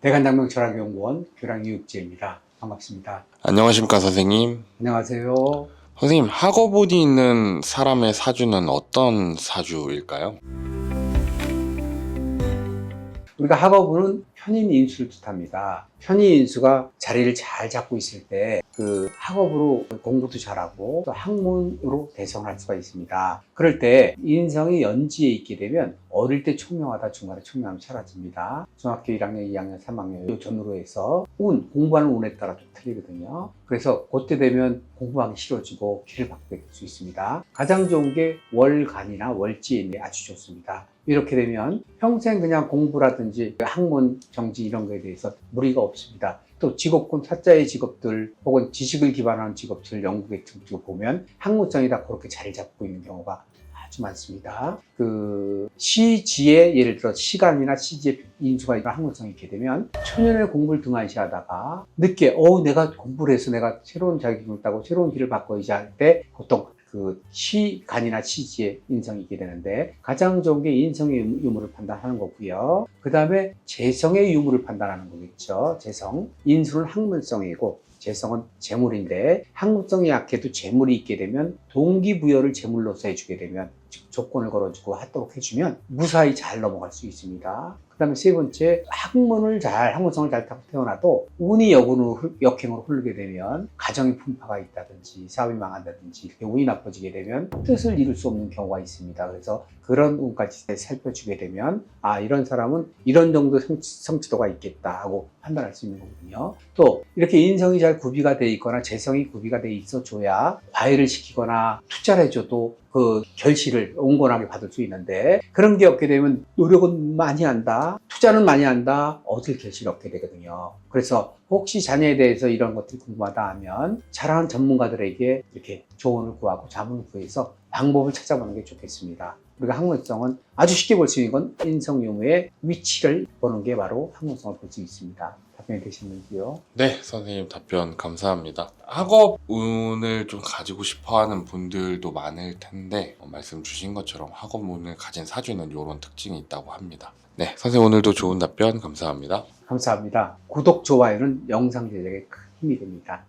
대간장명 철학연구원 교랑 이육재입니다. 반갑습니다. 안녕하십니까 선생님. 안녕하세요. 선생님 학어본이 있는 사람의 사주는 어떤 사주일까요? 우리가 학업은 편인 인수를 뜻합니다. 편인 인수가 자리를 잘 잡고 있을 때 그 학업으로 공부도 잘하고 또 학문으로 대성할 수가 있습니다. 그럴 때 인성이 연지에 있게 되면 어릴 때 총명하다 중간에 총명함이 사라집니다. 중학교 1학년, 2학년, 3학년 요 전후로 해서 운, 공부하는 운에 따라 좀 틀리거든요. 그래서 그때 되면 공부하기 싫어지고 길을 될수 있습니다. 가장 좋은 게 월간이나 월지에 아주 좋습니다. 이렇게 되면 평생 그냥 공부라든지 학문, 정치 이런 거에 대해서 무리가 없습니다. 또 직업군 사자의 직업들 혹은 지식을 기반한 직업들 연구계 등을 보면 학문성이 다 그렇게 자리 잡고 있는 경우가 아주 많습니다. 그 시지에 예를 들어 시간이나 시지의 인수가 있는 학문성이 있게 되면 초년에 공부를 등한시하다가 늦게 어 내가 공부를 해서 내가 새로운 자격증을 따고 새로운 길을 바꿔야지 할 때 보통 그 시간이나 시지의 인성이 있게 되는데 가장 좋은 게 인성의 유무를 판단하는 거고요. 그 다음에 재성의 유무를 판단하는 거겠죠. 재성. 인수는 학문성이고 재성은 재물인데 학문성이 약해도 재물이 있게 되면 동기부여를 재물로서 해주게 되면 즉 조건을 걸어주고 하도록 해주면 무사히 잘 넘어갈 수 있습니다. 그 다음에 세 번째 학문을 잘 학문성을 잘 타고 태어나도 운이 역운으로 흘- 역행으로 흐르게 되면 가정의 풍파가 있다든지 사업이 망한다든지 이렇게 운이 나빠지게 되면 뜻을 이룰 수 없는 경우가 있습니다. 그래서 그런 운까지 살펴주게 되면 아 이런 사람은 이런 정도 성취, 성취도가 있겠다 하고 판단할 수 있는 거거든요. 또 이렇게 인성이 잘 구비가 돼 있거나 재성이 구비가 돼 있어 줘야 과외를 시키거나 투자를 해줘도 그 결실을 온건하게 받을 수 있는데 그런 게 없게 되면 노력은 많이 한다 투자는 많이 한다 얻을 결실이 없게 되거든요. 그래서 혹시 자녀에 대해서 이런 것들이 궁금하다 하면 잘하는 전문가들에게 이렇게 조언을 구하고 자문을 구해서 방법을 찾아보는 게 좋겠습니다. 우리가 학문성은 아주 쉽게 볼 수 있는 건 인성 유무의 위치를 보는 게 바로 학문성을 볼 수 있습니다 답변이 되셨는지요? 네 선생님 답변 감사합니다. 학업 운을 좀 가지고 싶어 하는 분들도 많을 텐데 어, 말씀 주신 것처럼 학업 운을 가진 사주는 이런 특징이 있다고 합니다. 네 선생님 오늘도 좋은 답변 감사합니다. 감사합니다 구독, 좋아요는 영상 제작에 큰 힘이 됩니다